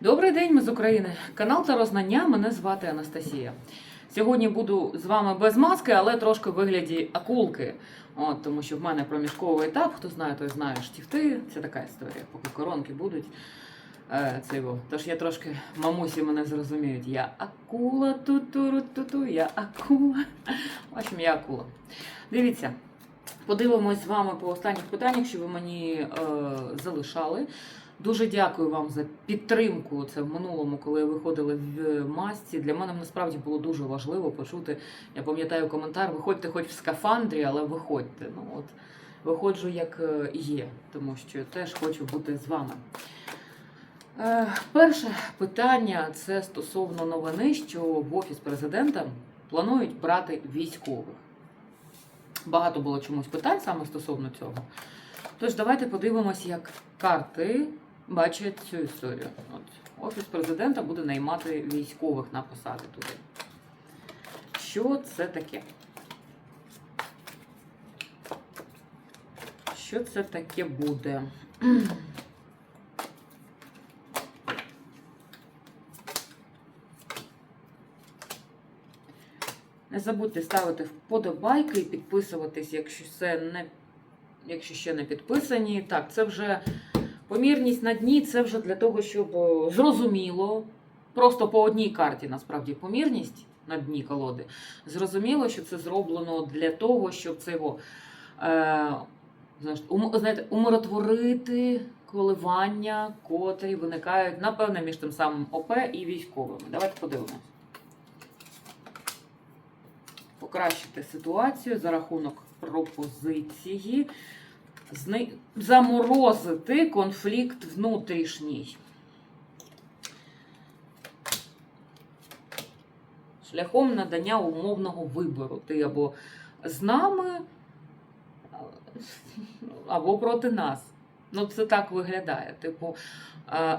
Добрий день, ми з України. Канал та Рознання. Мене звати Анастасія. Сьогодні буду з вами без маски, але трошки в вигляді акулки. От, тому що в мене проміжковий етап, хто знає, той знає штіфти. Це така історія, поки коронки будуть. Е, це його. Тож я трошки мамусі мене зрозуміють. Я акула, ту-ту-ру-ту-ту, я акула. В общем, я акула. Дивіться, подивимось з вами по останніх питаннях, що ви мені е, залишали. Дуже дякую вам за підтримку. Це в минулому, коли виходили в масці. Для мене насправді було дуже важливо почути. Я пам'ятаю коментар: виходьте хоч в скафандрі, але виходьте. Ну от виходжу як е, є, тому що теж хочу бути з вами. Е, Перше питання це стосовно новини, що в офіс президента планують брати військових. Багато було чомусь питань саме стосовно цього. Тож давайте подивимось, як карти бачать цю історію. От, Офіс президента буде наймати військових на посади туди. Що це таке? Що це таке буде? Не забудьте ставити вподобайки і підписуватись, якщо це не якщо ще не підписані. Так, це вже помірність на дні, це вже для того, щоб е, зрозуміло, просто по одній карті насправді помірність на дні колоди. Зрозуміло, що це зроблено для того, щоб це його е, знаєте, умиротворити коливання, котрі виникають, напевне, між тим самим ОП і військовими. Давайте подивимось. Покращити ситуацію за рахунок пропозиції. Заморозити конфлікт внутрішній. Шляхом надання умовного вибору. Ти або з нами, або проти нас. Ну, це так виглядає. Типу,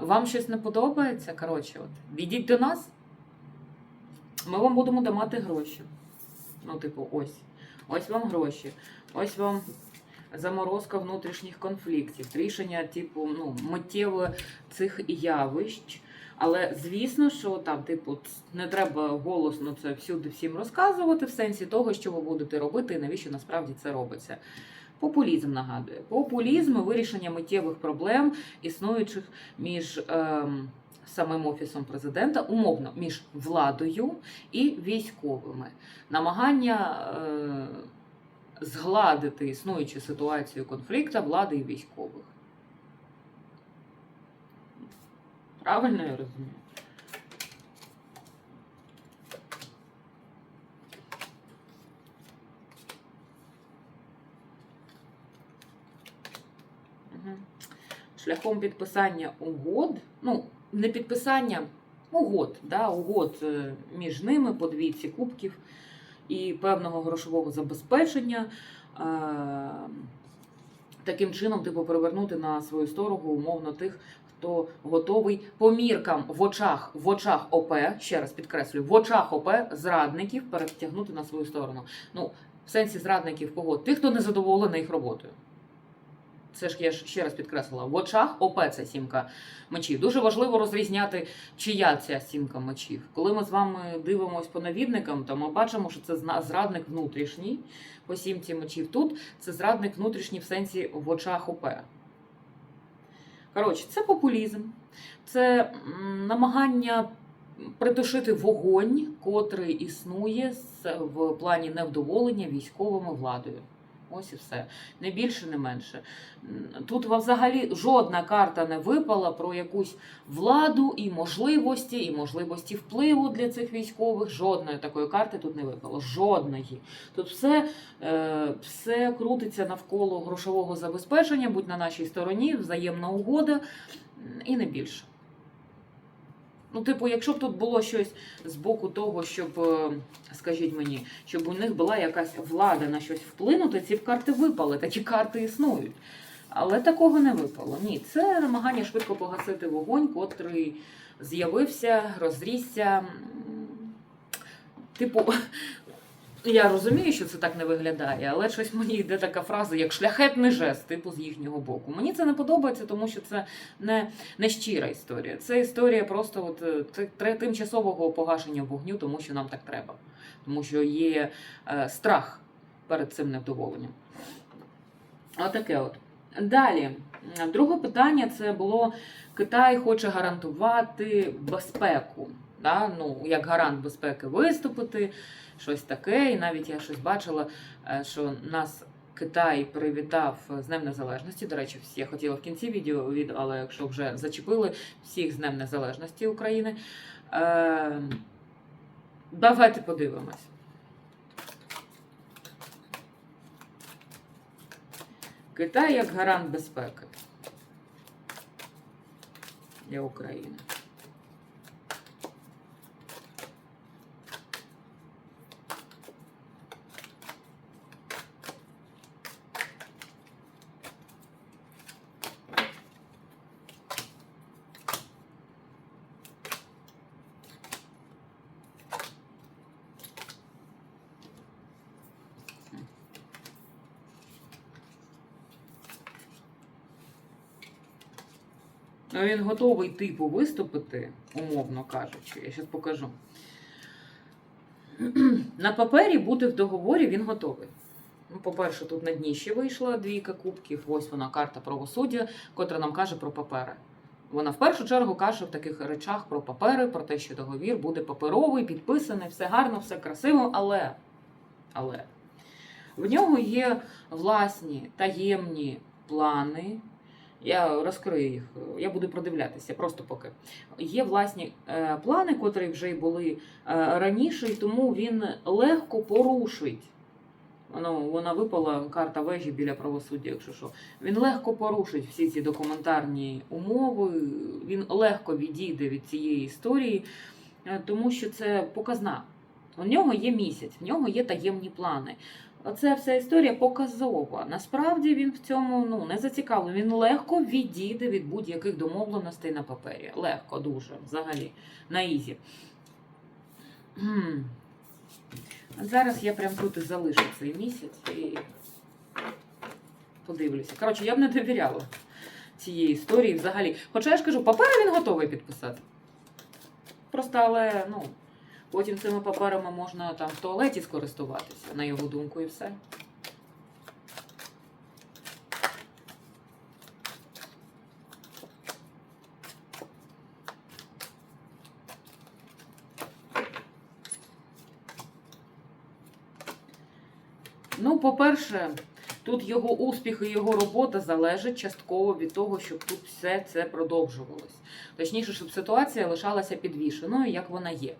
вам щось не подобається? Коротше, от, йдіть до нас, ми вам будемо давати гроші. Ну, типу, ось. Ось вам гроші, ось вам заморозка внутрішніх конфліктів, рішення, типу, ну, миттєво цих явищ. Але звісно, що там, типу, не треба голосно це всюди всім розказувати, в сенсі того, що ви будете робити і навіщо насправді це робиться. Популізм нагадує. Популізм і вирішення миттєвих проблем, існуючих між ем, самим офісом президента, умовно, між владою і військовими. Намагання е, згладити існуючу ситуацію конфлікту влади і військових. Правильно я розумію? Шляхом підписання угод, ну, не підписання угод, да, угод е, між ними по двійці кубків і певного грошового забезпечення. е, Таким чином, типу, перевернути на свою сторону умовно тих, хто готовий по міркам в очах, в очах ОП, ще раз підкреслюю, в очах ОП зрадників перетягнути на свою сторону. Ну, в сенсі зрадників кого? Тих, хто не задоволений їх роботою. Це ж я ще раз підкреслила, в очах ОП це сімка мечів. Дуже важливо розрізняти, чия ця сімка мечів. Коли ми з вами дивимось по навідникам, то ми бачимо, що це зрадник внутрішній по сімці мечів. Тут це зрадник внутрішній в сенсі в очах ОП. Коротше, це популізм, це намагання притушити вогонь, котрий існує в плані невдоволення військовими владою. Ось і все. Не більше, не менше. Тут взагалі жодна карта не випала про якусь владу і можливості, і можливості впливу для цих військових. Жодної такої карти тут не випало. Жодної. Тут все, е, все крутиться навколо грошового забезпечення, будь на нашій стороні, взаємна угода і не більше. Ну, типу, якщо б тут було щось з боку того, щоб, е, скажіть мені, щоб у них була якась влада на щось вплинути, ці б карти випали, такі карти існують. Але такого не випало. Ні, це намагання швидко погасити вогонь, котрий з'явився, розрісся. Типу, Я розумію, що це так не виглядає, але щось мені йде така фраза, як шляхетний жест, типу з їхнього боку. Мені це не подобається, тому що це не, не щира історія. Це історія просто от, е, тре- тимчасового погашення вогню, тому що нам так треба. Тому що є е, страх перед цим невдоволенням. Отаке от. Далі, друге питання це було: Китай хоче гарантувати безпеку. Да? Ну, як гарант безпеки виступити, щось таке. І навіть я щось бачила, е, що нас Китай привітав з Днем Незалежності. До речі, я хотіла в кінці відео, але якщо вже зачепили всіх з Днем Незалежності України. Е, давайте подивимось. Китай як гарант безпеки для України. Ну, він готовий типу виступити, умовно кажучи. Я зараз покажу. На папері бути в договорі він готовий. Ну, по-перше, тут на дні ще вийшла двійка кубків. Ось вона карта правосуддя, котра нам каже про папери. Вона в першу чергу каже в таких речах про папери, про те, що договір буде паперовий, підписаний, все гарно, все красиво, але, але в нього є власні таємні плани. Я розкрию їх, я буду продивлятися просто поки. Є власні е, плани, котрі вже й були е, раніше, і тому він легко порушить. Ну, вона випала карта вежі біля правосуддя, якщо що. Він легко порушить всі ці документарні умови, він легко відійде від цієї історії, е, тому що це показна. У нього є місяць, в нього є таємні плани. Оця вся історія показова. Насправді він в цьому ну, не зацікавлений. Він легко відійде від будь-яких домовленостей на папері. Легко, дуже, взагалі, на ізі. Зараз я прям тут і залишу цей місяць і подивлюся. Коротше, я б не довіряла цієї історії взагалі. Хоча я ж кажу, папери він готовий підписати. Просто, але, ну, потім цими паперами можна там в туалеті скористуватися, на його думку, і все. Ну, по-перше, тут його успіх і його робота залежать частково від того, щоб тут все це продовжувалось. Точніше, щоб ситуація лишалася підвішеною, як вона є.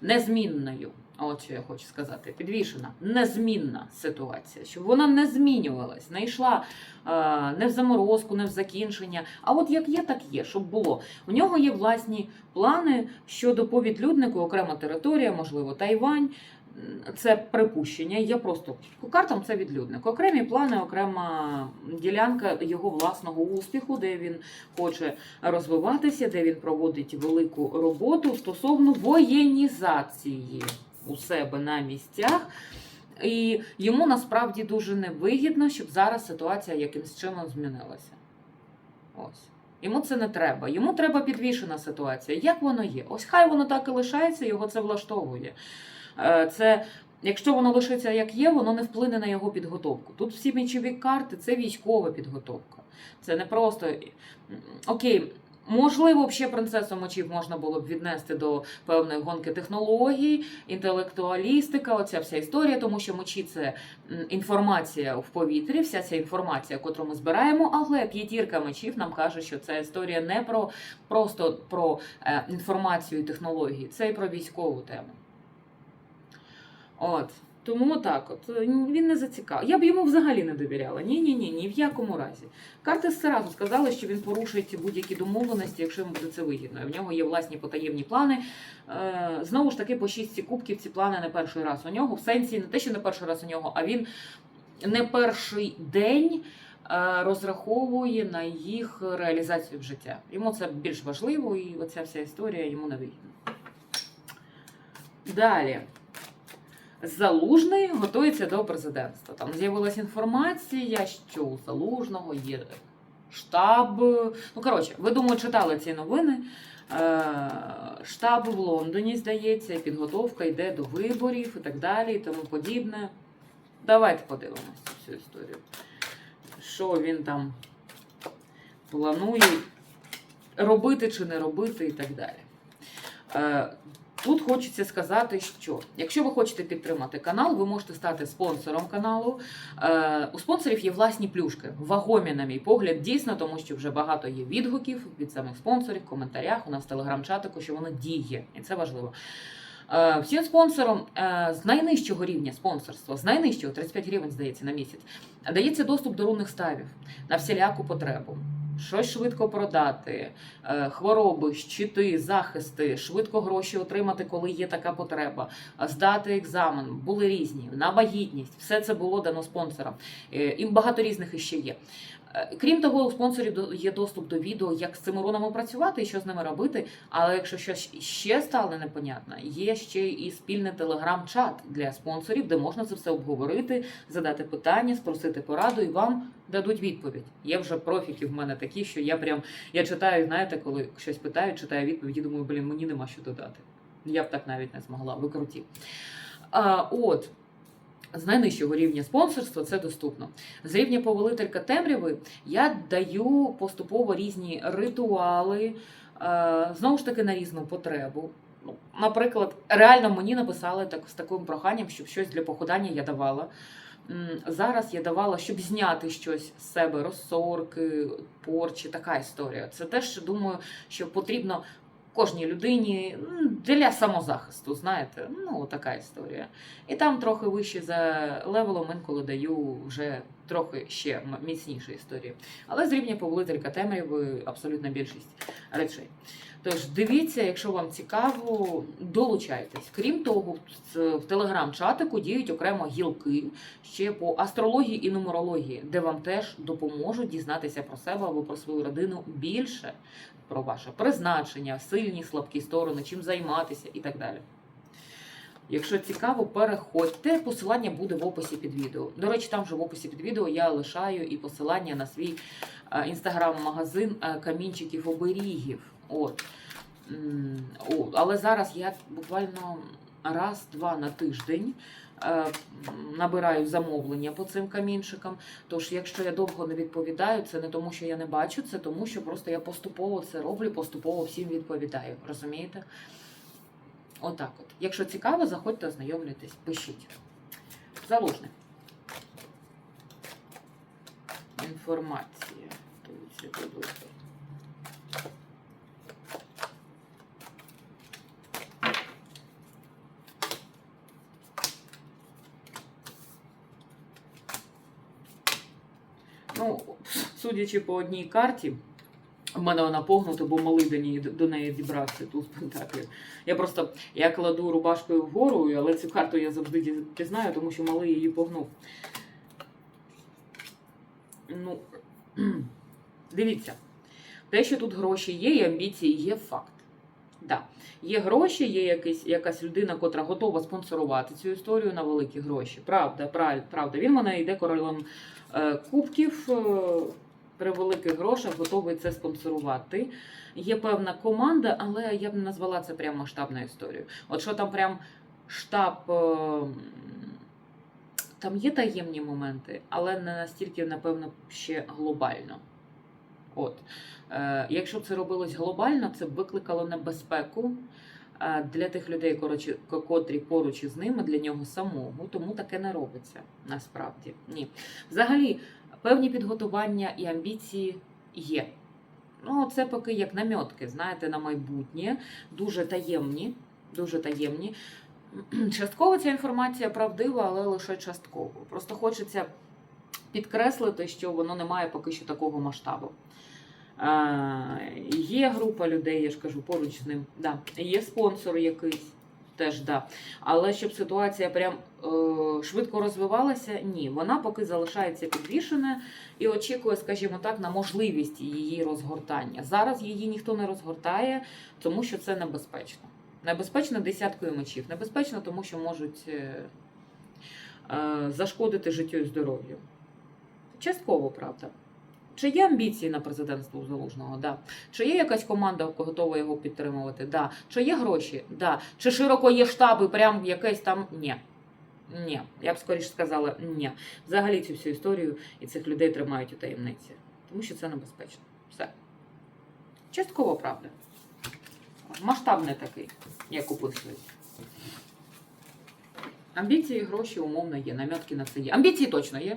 Незмінною. От що я хочу сказати, підвішена, незмінна ситуація, щоб вона не змінювалась, не йшла е, не в заморозку, не в закінчення. А от як є, так є, щоб було. У нього є власні плани щодо по відлюднику, окрема територія, можливо, Тайвань. Це припущення. Я просто по картам це відлюдник. Окремі плани, окрема ділянка його власного успіху, де він хоче розвиватися, де він проводить велику роботу стосовно воєнізації у себе на місцях. І йому насправді дуже невигідно, щоб зараз ситуація якимсь чином змінилася. Ось. Йому це не треба. Йому треба підвішена ситуація. Як воно є? Ось хай воно так і лишається, його це влаштовує. Е, Це, якщо воно лишиться як є, воно не вплине на його підготовку. Тут всі мічові карти це військова підготовка. Це не просто окей. Можливо, ще принцесу мочів можна було б віднести до певної гонки технологій, інтелектуалістика, оця вся історія, тому що мочі це інформація в повітрі, вся ця інформація, яку ми збираємо, але п'ятірка мечів нам каже, що це історія не про просто про е, інформацію і технології, це і про військову тему. От. Тому так, от е, він не зацікавив. Я б йому взагалі не довіряла. Ні, ні, ні, ні в якому разі. Карти зразу сказали, що він порушить будь-які домовленості, якщо йому буде це вигідно. В нього є власні потаємні плани. Е, знову ж таки, по шістці кубків ці плани не перший раз у нього. В сенсі не те, що не перший раз у нього, а він не перший день. е, Розраховує на їх реалізацію в життя. Йому це більш важливо, і оця вся історія йому не вигідна. Далі. Залужний готується до президентства. Там з'явилася інформація, що у Залужного є штаб. Ну, коротше, ви думаю, читали ці новини. Е, Штаб в Лондоні, здається, підготовка йде до виборів і так далі, і тому подібне. Давайте подивимося цю історію. Що він там планує робити чи не робити, і так далі. Тут хочеться сказати, що якщо ви хочете підтримати канал, ви можете стати спонсором каналу. Е, У спонсорів є власні плюшки. Вагомі, на мій погляд, дійсно, тому що вже багато є відгуків від самих спонсорів, в коментарях. У нас в телеграм-чатику, що воно діє, і це важливо. Е, Всім спонсорам е, з найнижчого рівня спонсорства, з найнижчого 35 гривень, здається, на місяць, дається доступ до рунних ставів на всіляку потребу. Щось швидко продати, е, хвороби, щити, захисти, швидко гроші отримати, коли є така потреба, е, здати екзамен, були різні, на багітність, все це було дано спонсорам. Е, І багато різних іще є. Е, Крім того, у спонсорів є доступ до відео, як з цими рунами працювати і що з ними робити. Але якщо щось ще стало непонятно, є ще і спільний телеграм-чат для спонсорів, де можна це все обговорити, задати питання, спросити пораду, і вам дадуть відповідь. Є вже профіки в мене такі, що я прям я читаю, знаєте, коли щось питають, читаю відповіді, думаю, блін, мені нема що додати. Я б так навіть не змогла. Ви круті. А, от. З найнижчого рівня спонсорства це доступно. З рівня повелителька темряви я даю поступово різні ритуали, е, знову ж таки, на різну потребу. Ну, Наприклад, реально мені написали так, з таким проханням, щоб щось для похудання я давала. Зараз я давала, щоб зняти щось з себе, розсорки, порчі, така історія. Це теж думаю, що потрібно кожній людині для самозахисту, знаєте, ну така історія. І там трохи вище за левелом інколи даю вже трохи ще міцніші історії. Але з рівня повелителька темряви абсолютна більшість речей. Тож дивіться, якщо вам цікаво, долучайтесь. Крім того, в телеграм-чатику діють окремо гілки ще по астрології і нумерології, де вам теж допоможуть дізнатися про себе або про свою родину більше, про ваше призначення, сильні, слабкі сторони, чим займатися і так далі. Якщо цікаво, переходьте. Посилання буде в описі під відео. До речі, там же в описі під відео я лишаю і посилання на свій е, інстаграм-магазин е, камінчиків оберігів. От. Але зараз я буквально раз-два на тиждень е, набираю замовлення по цим камінчикам. Тож, якщо я довго не відповідаю, це не тому, що я не бачу, це тому, що просто я поступово це роблю, поступово всім відповідаю. Розумієте? Отак от. Якщо цікаво, заходьте, ознайомлюйтесь, пишіть. Залужний. Інформація. Ну, судячи по одній карті, в мене вона погнута, бо малий до неї, до неї дібрався тут пентаклів. Я просто я кладу рубашкою вгору, але цю карту я завжди пізнаю, тому що малий її погнув. Ну, дивіться, те, що тут гроші є, і амбіції є факт. Да. Є гроші, є якийсь, якась людина, котра готова спонсорувати цю історію на великі гроші. Правда, правда. Він мене йде королем е, кубків. Е, при великих грошах готовий це спонсорувати. Є певна команда, але я б не назвала це прямо масштабною історією. От що там прям штаб. е, Там є таємні моменти, але не настільки, напевно, ще глобально. От. Е, якщо б це робилось глобально, це б викликало небезпеку е, для тих людей, коротше, котрі поруч із ними, для нього самого. Тому таке не робиться насправді. Ні. Взагалі, певні підготування і амбіції є. Ну, це поки як намьотки, знаєте, на майбутнє, дуже таємні, дуже таємні. Частково ця інформація правдива, але лише частково. Просто хочеться підкреслити, що воно не має поки що такого масштабу. Е, є група людей, я ж кажу, поруч з ним. Да. Є спонсор якийсь, теж да. Але щоб ситуація прям е, швидко розвивалася, ні. Вона поки залишається підвішена і очікує, скажімо так, на можливість її розгортання. Зараз її ніхто не розгортає, тому що це небезпечно. Небезпечно десяткою мечів. Небезпечно, тому що можуть е, е, зашкодити життю і здоров'ю. Частково, правда. Чи є амбіції на президентство у Залужного? Да. Чи є якась команда, готова його підтримувати? Да. Чи є гроші? Да. Чи широко є штаби, прям якесь там? Ні. Ні. Я б скоріше сказала ні. Взагалі цю всю історію і цих людей тримають у таємниці. Тому що це небезпечно. Все. Частково правда. Масштаб не такий, як описують. Амбіції, гроші умовно є, намітки на це є. Амбіції точно є.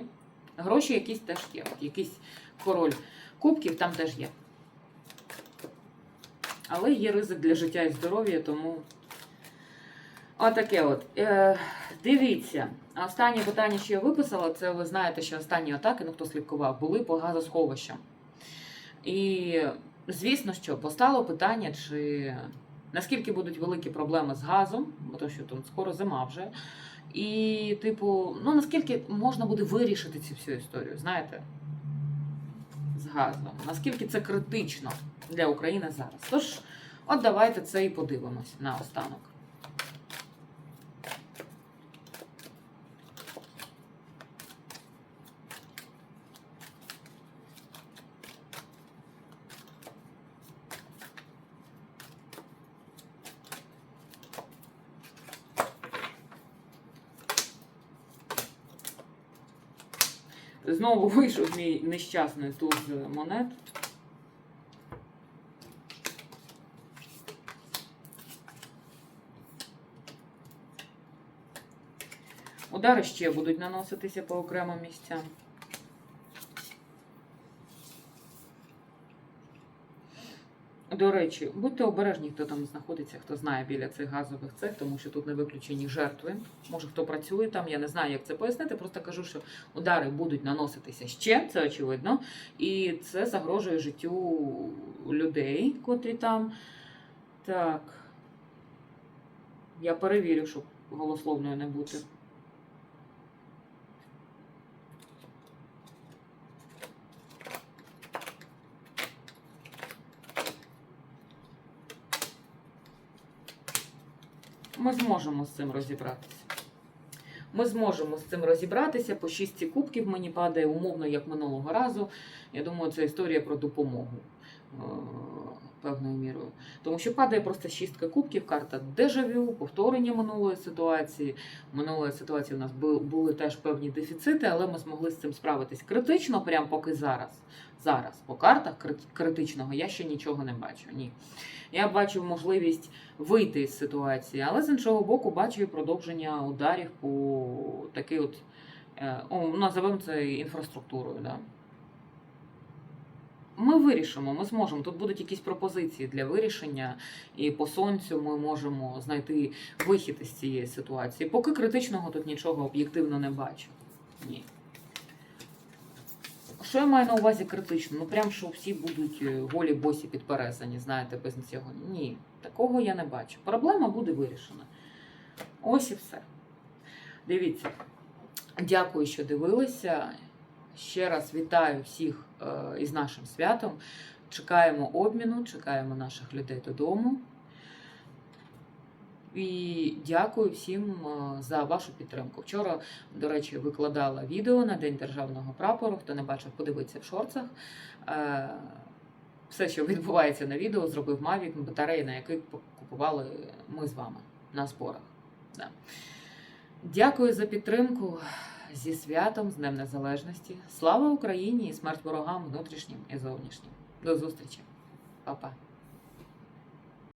Гроші якісь теж є. От якийсь король кубків там теж є. Але є ризик для життя і здоров'я, тому отаке от. Е, дивіться, останнє питання, що я виписала, це ви знаєте, що останні атаки, ну хто слідкував, були по газосховищам. І звісно, що постало питання, чи наскільки будуть великі проблеми з газом, бо то що там скоро зима вже. І, типу, ну наскільки можна буде вирішити цю всю історію, знаєте, газом? Наскільки це критично для України зараз? Тож, от давайте це і подивимось на останок. Знову вийшов мій нещасний туз монет. Удари ще будуть наноситися по окремим місцям. До речі, будьте обережні, хто там знаходиться, хто знає біля цих газових цех, тому що тут не виключені жертви. Може, хто працює там, я не знаю, як це пояснити. Просто кажу, що удари будуть наноситися ще, це очевидно. І це загрожує життю людей, котрі там. Так. Я перевірю, щоб голословною не бути. Ми зможемо з цим розібратися. Ми зможемо з цим розібратися. По шість кубків мені падає умовно, як минулого разу. Я думаю, це історія про допомогу е, певною мірою. Тому що падає просто шістка кубків, карта дежавю, повторення минулої ситуації. Минулої ситуації у нас були теж певні дефіцити, але ми змогли з цим справитись критично, прямо поки зараз. Зараз по картах критичного я ще нічого не бачу. Ні. Я бачу можливість вийти із ситуації, але з іншого боку, бачу і продовження ударів по такий от, е, о, називаємо це інфраструктурою. Да? Ми вирішимо, ми зможемо. Тут будуть якісь пропозиції для вирішення, і по сонцю ми можемо знайти вихід із цієї ситуації. Поки критичного тут нічого об'єктивно не бачу. Ні. Що я маю на увазі критично? Ну прям що всі будуть е, голі босі підперезані, знаєте, без цього. Ні, такого я не бачу. Проблема буде вирішена. Ось і все. Дивіться. Дякую, що дивилися. Ще раз вітаю всіх е, із нашим святом. Чекаємо обміну, чекаємо наших людей додому. І дякую всім е, за вашу підтримку. Вчора, до речі, викладала відео на День державного прапору. Хто не бачив, подивиться в шорцах. Е, Все, що відбувається на відео, зробив Мавік, батареї, на яких купували ми з вами на зборах. Да. Дякую за підтримку. Зі святом, з Днем Незалежності. Слава Україні і смерть ворогам внутрішнім і зовнішнім. До зустрічі. Па-па.